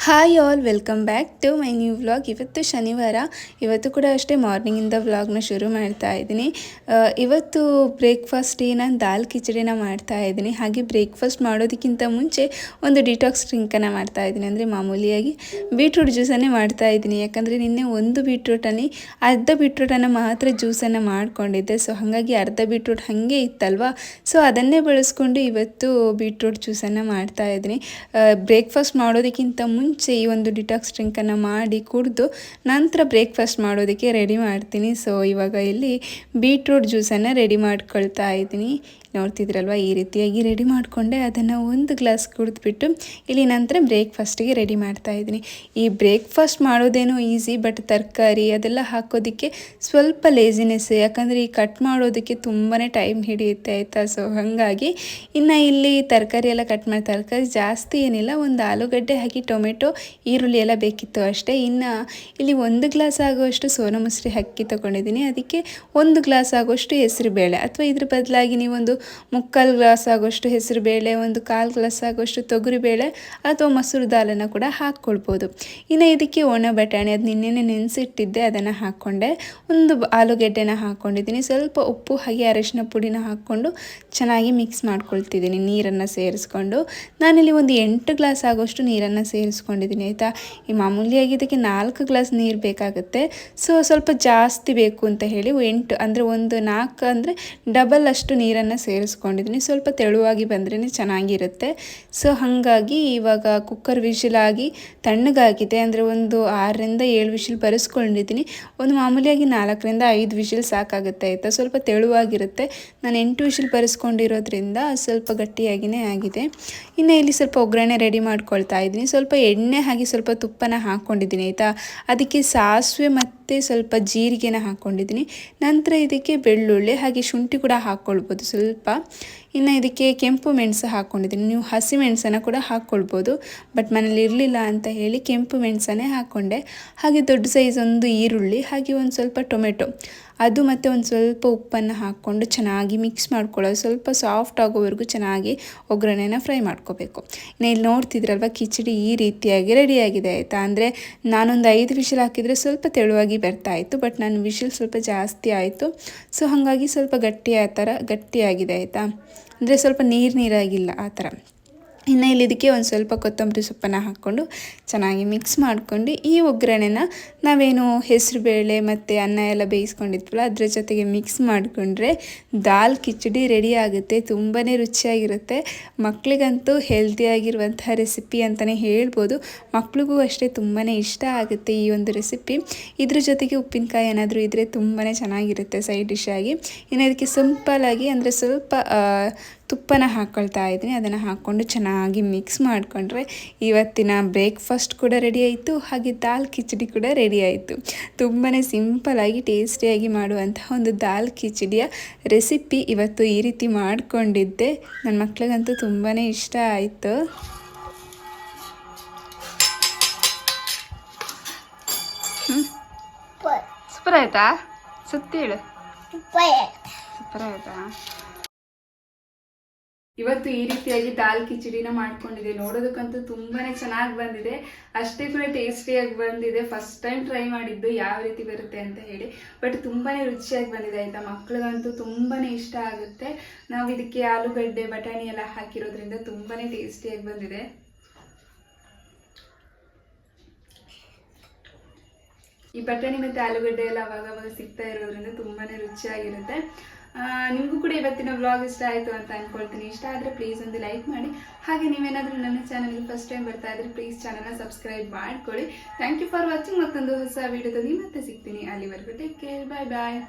Hi all, welcome back to my new vlog. ಇವತ್ತು ಶನಿವಾರ. ಇವತ್ತು ಕೂಡ ಅಷ್ಟೇ ಮಾರ್ನಿಂಗಿಂದ ವ್ಲಾಗ್ನ ಶುರು ಮಾಡ್ತಾ ಇದ್ದೀನಿ. ಇವತ್ತು ಬ್ರೇಕ್ಫಾಸ್ಟಿಗೆ ನಾನು ದಾಲ್ ಕಿಚಡಿನ ಮಾಡ್ತಾ ಇದ್ದೀನಿ. ಹಾಗೆ ಬ್ರೇಕ್ಫಾಸ್ಟ್ ಮಾಡೋದಕ್ಕಿಂತ ಮುಂಚೆ ಒಂದು ಡಿಟಾಕ್ಸ್ ಡ್ರಿಂಕನ್ನು ಮಾಡ್ತಾ ಇದ್ದೀನಿ. ಅಂದರೆ ಮಾಮೂಲಿಯಾಗಿ ಬೀಟ್ರೂಟ್ ಜ್ಯೂಸನ್ನೇ ಮಾಡ್ತಾ ಇದ್ದೀನಿ. ಯಾಕಂದರೆ ನಿನ್ನೆ ಒಂದು ಬೀಟ್ರೂಟಲ್ಲಿ ಅರ್ಧ ಬೀಟ್ರೂಟನ್ನು ಮಾತ್ರ ಜ್ಯೂಸನ್ನು ಮಾಡಿಕೊಂಡಿದ್ದೆ. ಸೊ, ಹಾಗಾಗಿ ಅರ್ಧ ಬೀಟ್ರೂಟ್ ಹಾಗೆ ಇತ್ತಲ್ವಾ? ಸೊ, ಅದನ್ನೇ ಬಳಸ್ಕೊಂಡು ಇವತ್ತು ಬೀಟ್ರೂಟ್ ಜ್ಯೂಸನ್ನು ಮಾಡ್ತಾ ಇದ್ದೀನಿ. ಬ್ರೇಕ್ಫಾಸ್ಟ್ ಮಾಡೋದಕ್ಕಿಂತ ಮುಂಚೆ ಈ ಒಂದು ಡಿಟಾಕ್ಸ್ ಡ್ರಿಂಕನ್ನು ಮಾಡಿ ಕುಡಿದು ನಂತರ ಬ್ರೇಕ್ಫಾಸ್ಟ್ ಮಾಡೋದಕ್ಕೆ ರೆಡಿ ಮಾಡ್ತೀನಿ. ಸೊ ಇವಾಗ ಇಲ್ಲಿ ಬೀಟ್ರೂಟ್ ಜ್ಯೂಸನ್ನು ರೆಡಿ ಮಾಡ್ಕೊಳ್ತಾ ಇದ್ದೀನಿ. ನೋಡ್ತಿದ್ರಲ್ವ? ಈ ರೀತಿಯಾಗಿ ರೆಡಿ ಮಾಡಿಕೊಂಡೆ ಅದನ್ನು ಒಂದು ಗ್ಲಾಸ್ ಕುಡಿದ್ಬಿಟ್ಟು ಇಲ್ಲಿ ನಂತರ ಬ್ರೇಕ್ಫಾಸ್ಟಿಗೆ ರೆಡಿ ಮಾಡ್ತಾ ಇದ್ದೀನಿ. ಈ ಬ್ರೇಕ್ಫಾಸ್ಟ್ ಮಾಡೋದೇನೋ ಈಸಿ ಬಟ್ ತರಕಾರಿ ಅದೆಲ್ಲ ಹಾಕೋದಕ್ಕೆ ಸ್ವಲ್ಪ ಲೇಸಿನೆಸ್ ಯಾಕಂದರೆ ಈ ಕಟ್ ಮಾಡೋದಕ್ಕೆ ತುಂಬಾ ಟೈಮ್ ಹಿಡಿಯುತ್ತೆ ಆಯಿತಾ? ಸೊ ಹಾಗಾಗಿ ಇನ್ನು ಇಲ್ಲಿ ತರಕಾರಿ ಎಲ್ಲ ಕಟ್ ಮಾಡಿ, ತರಕಾರಿ ಜಾಸ್ತಿ ಏನಿಲ್ಲ, ಒಂದು ಆಲೂಗಡ್ಡೆ ಹಾಕಿ ಟೊಮೆಟೊ ಈರುಳ್ಳಿ ಎಲ್ಲ ಬೇಕಿತ್ತು ಅಷ್ಟೇ. ಇನ್ನು ಇಲ್ಲಿ ಒಂದು ಗ್ಲಾಸ್ ಆಗುವಷ್ಟು ಸೋನ ಮಸೂರಿ ಅಕ್ಕಿ ತೊಗೊಂಡಿದ್ದೀನಿ. ಅದಕ್ಕೆ ಒಂದು ಗ್ಲಾಸ್ ಆಗುವಷ್ಟು ಹೆಸರು ಬೇಳೆ. ಅಥವಾ ಇದ್ರ ಬದಲಾಗಿ ನೀವೊಂದು ಮುಕ್ಕಾಲು ಗ್ಲಾಸ್ ಆಗುವಷ್ಟು ಹೆಸರು ಬೇಳೆ, ಒಂದು ಕಾಲು ಗ್ಲಾಸ್ ಆಗುವಷ್ಟು ತೊಗರಿಬೇಳೆ ಅಥವಾ ಮೊಸರು ದಾಲನ್ನು ಕೂಡ ಹಾಕ್ಕೊಳ್ಬೋದು. ಇನ್ನು ಇದಕ್ಕೆ ಒಣ ಬಟಾಣಿ, ಅದು ನಿನ್ನೆನೆ ನೆನೆಸಿಟ್ಟಿದ್ದೆ, ಅದನ್ನು ಹಾಕ್ಕೊಂಡೆ. ಒಂದು ಆಲೂಗೆಡ್ಡೆನ ಹಾಕ್ಕೊಂಡಿದ್ದೀನಿ. ಸ್ವಲ್ಪ ಉಪ್ಪು, ಹಾಗೆ ಅರಿಶಿನ ಪುಡಿನ ಹಾಕ್ಕೊಂಡು ಚೆನ್ನಾಗಿ ಮಿಕ್ಸ್ ಮಾಡ್ಕೊಳ್ತಿದ್ದೀನಿ ನೀರನ್ನು ಸೇರಿಸ್ಕೊಂಡು. ನಾನಿಲ್ಲಿ ಒಂದು ಎಂಟು ಗ್ಲಾಸ್ ಆಗೋಷ್ಟು ನೀರನ್ನು ಸೇರಿಸ್ಕೊಂಡಿದ್ದೀನಿ ಆಯಿತಾ? ಈ ಮಾಮೂಲಿಯಾಗಿ ಇದಕ್ಕೆ ನಾಲ್ಕು ಗ್ಲಾಸ್ ನೀರು ಬೇಕಾಗುತ್ತೆ. ಸೊ ಸ್ವಲ್ಪ ಜಾಸ್ತಿ ಬೇಕು ಅಂತ ಹೇಳಿ ಎಂಟು, ಅಂದರೆ ಒಂದು ನಾಲ್ಕು, ಅಂದರೆ ಡಬಲ್ ಅಷ್ಟು ನೀರನ್ನು ಸೇರಿಸ್ಕೊಂಡಿದ್ದೀನಿ. ಸ್ವಲ್ಪ ತೆಳುವಾಗಿ ಬಂದ್ರೇ ಚೆನ್ನಾಗಿರುತ್ತೆ. ಸೊ ಹಾಗಾಗಿ ಇವಾಗ ಕುಕ್ಕರ್ ವಿಶಿಲಾಗಿ ತಣ್ಣಗಾಗಿದೆ, ಅಂದರೆ ಒಂದು ಆರರಿಂದ ಏಳು ವಿಶಿಲ್ ಬರೆಸ್ಕೊಂಡಿದ್ದೀನಿ. ಒಂದು ಮಾಮೂಲಿಯಾಗಿ ನಾಲ್ಕರಿಂದ ಐದು ವಿಶಿಲ್ ಸಾಕಾಗುತ್ತೆ, ಆಯಿತಾ? ಸ್ವಲ್ಪ ತೆಳುವಾಗಿರುತ್ತೆ. ನಾನು ಎಂಟು ವಿಶಿಲ್ ಬರೆಸ್ಕೊಂಡಿರೋದ್ರಿಂದ ಸ್ವಲ್ಪ ಗಟ್ಟಿಯಾಗಿಯೇ ಆಗಿದೆ. ಇನ್ನು ಇಲ್ಲಿ ಸ್ವಲ್ಪ ಒಗ್ಗರಣೆ ರೆಡಿ ಮಾಡ್ಕೊಳ್ತಾ ಇದ್ದೀನಿ. ಸ್ವಲ್ಪ ಹಾಗೆ ಸ್ವಲ್ಪ ತುಪ್ಪನ ಹಾಕ್ಕೊಂಡಿದ್ದೀನಿ ಆಯಿತಾ? ಅದಕ್ಕೆ ಸಾಸಿವೆ ಮತ್ತು ಸ್ವಲ್ಪ ಜೀರಿಗೆನ ಹಾಕ್ಕೊಂಡಿದ್ದೀನಿ ನಂತರ ಇದಕ್ಕೆ ಬೆಳ್ಳುಳ್ಳಿ, ಹಾಗೆ ಶುಂಠಿ ಕೂಡ ಹಾಕ್ಕೊಳ್ಬೋದು ಸ್ವಲ್ಪ. ಇನ್ನು ಇದಕ್ಕೆ ಕೆಂಪು ಮೆಣಸು ಹಾಕ್ಕೊಂಡಿದ್ದೀನಿ ನೀವು ಹಸಿ ಮೆಣಸನ್ನು ಕೂಡ ಹಾಕ್ಕೊಳ್ಬೋದು ಬಟ್ ಮನೇಲಿ ಇರಲಿಲ್ಲ ಅಂತ ಹೇಳಿ ಕೆಂಪು ಮೆಣಸನ್ನೇ ಹಾಕ್ಕೊಂಡೆ ಹಾಗೆ ದೊಡ್ಡ ಸೈಜ್ ಒಂದು ಈರುಳ್ಳಿ, ಹಾಗೆ ಒಂದು ಸ್ವಲ್ಪ ಟೊಮೆಟೊ. ಅದು ಮತ್ತು ಒಂದು ಸ್ವಲ್ಪ ಉಪ್ಪನ್ನು ಹಾಕ್ಕೊಂಡು ಚೆನ್ನಾಗಿ ಮಿಕ್ಸ್ ಮಾಡ್ಕೊಳ್ಳೋದು. ಸ್ವಲ್ಪ ಸಾಫ್ಟ್ ಆಗೋವರೆಗೂ ಚೆನ್ನಾಗಿ ಒಗ್ಗರಣೆನ ಫ್ರೈ ಮಾಡ್ಕೋಬೇಕು. ಇನ್ನು ಇಲ್ಲಿ ನೋಡ್ತಿದ್ರಲ್ವ ಕಿಚಡಿ ಈ ರೀತಿಯಾಗಿ ರೆಡಿಯಾಗಿದೆ ಆಯಿತಾ? ಅಂದರೆ ನಾನೊಂದು ಐದು ವಿಷಲ್ ಹಾಕಿದರೆ ಸ್ವಲ್ಪ ತೆಳುವಾಗಿ ಬರ್ತಾ ಇತ್ತು ಬಟ್ ನಾನು ವಿಷಲ್ ಸ್ವಲ್ಪ ಜಾಸ್ತಿ ಆಯಿತು. ಸೊ ಹಾಗಾಗಿ ಸ್ವಲ್ಪ ಗಟ್ಟಿ ಆ ಥರ, ಗಟ್ಟಿಯಾಗಿದೆ, ಆಯಿತಾ? ಅಂದರೆ ಸ್ವಲ್ಪ ನೀರು ನೀರಾಗಿಲ್ಲ ಆ ಥರ. ಇನ್ನು ಇಲ್ಲಿ ಇದಕ್ಕೆ ಒಂದು ಸ್ವಲ್ಪ ಕೊತ್ತಂಬರಿ ಸೊಪ್ಪನ್ನು ಹಾಕ್ಕೊಂಡು ಚೆನ್ನಾಗಿ ಮಿಕ್ಸ್ ಮಾಡಿಕೊಂಡು ಈ ಒಗ್ಗರಣೆನ ನಾವೇನು ಹೆಸರು ಬೇಳೆ ಮತ್ತು ಅನ್ನ ಎಲ್ಲ ಬೇಯಿಸ್ಕೊಂಡಿದ್ವಲ್ಲ, ಅದರ ಜೊತೆಗೆ ಮಿಕ್ಸ್ ಮಾಡಿಕೊಂಡ್ರೆ ದಾಲ್ ಕಿಚಡಿ ರೆಡಿ ಆಗುತ್ತೆ ತುಂಬಾ ರುಚಿಯಾಗಿರುತ್ತೆ. ಮಕ್ಕಳಿಗಂತೂ ಹೆಲ್ದಿಯಾಗಿರುವಂಥ ರೆಸಿಪಿ ಅಂತಲೇ ಹೇಳ್ಬೋದು. ಮಕ್ಳಿಗೂ ಅಷ್ಟೇ ತುಂಬಾ ಇಷ್ಟ ಆಗುತ್ತೆ ಈ ಒಂದು ರೆಸಿಪಿ ಇದ್ರ ಜೊತೆಗೆ ಉಪ್ಪಿನಕಾಯಿ ಏನಾದರೂ ಇದ್ದರೆ ತುಂಬಾ ಚೆನ್ನಾಗಿರುತ್ತೆ ಸೈಡ್ ಡಿಶ್ ಆಗಿ. ಇನ್ನು ಇದಕ್ಕೆ ಸಿಂಪಲ್ಲಾಗಿ ಅಂದರೆ ಸ್ವಲ್ಪ ತುಪ್ಪನ ಹಾಕ್ಕೊಳ್ತಾ ಇದ್ದೀನಿ. ಅದನ್ನು ಹಾಕ್ಕೊಂಡು ಚೆನ್ನಾಗಿ ಮಿಕ್ಸ್ ಮಾಡಿಕೊಂಡ್ರೆ ಇವತ್ತಿನ ಬ್ರೇಕ್ಫಾಸ್ಟ್ ಕೂಡ ರೆಡಿ ಆಯಿತು. ಹಾಗೆ ದಾಲ್ ಕಿಚಡಿ ಕೂಡ ರೆಡಿ ಆಯಿತು. ತುಂಬಾ ಸಿಂಪಲಾಗಿ ಟೇಸ್ಟಿಯಾಗಿ ಮಾಡುವಂತಹ ಒಂದು ದಾಲ್ ಕಿಚಡಿಯ ರೆಸಿಪಿ ಇವತ್ತು ಈ ರೀತಿ ಮಾಡಿಕೊಂಡಿದ್ದೆ. ನನ್ನ ಮಕ್ಳಿಗಂತೂ ತುಂಬಾ ಇಷ್ಟ ಆಯಿತು. ಸೂಪರ್ ಆಯ್ತಾ? ಸುತ್ತೇಳು ಹೇಳು. ಸೂಪರ್ ಆಯ್ತಾ? ಇವತ್ತು ಈ ರೀತಿಯಾಗಿ ದಾಲ್ ಕಿಚಡಿನ ಮಾಡ್ಕೊಂಡಿದೆ. ನೋಡೋದಕ್ಕಂತೂ ತುಂಬಾನೇ ಚೆನ್ನಾಗಿ ಬಂದಿದೆ. ಅಷ್ಟೇ ಕೂಡ ಟೇಸ್ಟಿಯಾಗಿ ಬಂದಿದೆ. ಫಸ್ಟ್ ಟೈಮ್ ಟ್ರೈ ಮಾಡಿದ್ದು ಯಾವ ರೀತಿ ಬರುತ್ತೆ ಅಂತ ಹೇಳಿ. ಬಟ್ ತುಂಬಾನೇ ರುಚಿಯಾಗಿ ಬಂದಿದೆ ಆಯ್ತಾ. ಮಕ್ಳಿಗಂತೂ ತುಂಬಾನೇ ಇಷ್ಟ ಆಗುತ್ತೆ. ನಾವು ಇದಕ್ಕೆ ಆಲೂಗಡ್ಡೆ, ಬಟಾಣಿ ಎಲ್ಲ ಹಾಕಿರೋದ್ರಿಂದ ತುಂಬಾನೇ ಟೇಸ್ಟಿಯಾಗಿ ಬಂದಿದೆ. ಈ ಬಟಾಣಿ ಮತ್ತು ಆಲೂಗಡ್ಡೆ ಎಲ್ಲ ಅವಾಗ ಅವಾಗ ಸಿಗ್ತಾ ಇರೋದ್ರಿಂದ ತುಂಬಾನೇ ರುಚಿಯಾಗಿರುತ್ತೆ. ನಿಮಗೂ ಕೂಡ ಇವತ್ತಿನ ವ್ಲಾಗ್ ಇಷ್ಟ ಆಯಿತು ಅಂತ ಅನ್ಕೊಳ್ತೀನಿ. ಇಷ್ಟ ಆದರೆ ಪ್ಲೀಸ್ ಒಂದು ಲೈಕ್ ಮಾಡಿ. ಹಾಗೆ ನೀವೇನಾದರೂ ನನ್ನ ಚಾನಲ್ಗೆ ಫಸ್ಟ್ ಟೈಮ್ ಬರ್ತಾ ಇದ್ರೆ ಪ್ಲೀಸ್ ಚಾನಲ್ನ ಸಬ್ಸ್ಕ್ರೈಬ್ ಮಾಡ್ಕೊಳ್ಳಿ. ಥ್ಯಾಂಕ್ ಯು ಫಾರ್ ವಾಚಿಂಗ್ ಮತ್ತೊಂದು ಹೊಸ ವೀಡಿಯೋದಲ್ಲಿ ಮತ್ತೆ ಸಿಗ್ತೀನಿ. ಅಲ್ಲಿವರೆಗೂ ಟೇಕ್ ಕೇರ್ ಬಾಯ್ ಬಾಯ್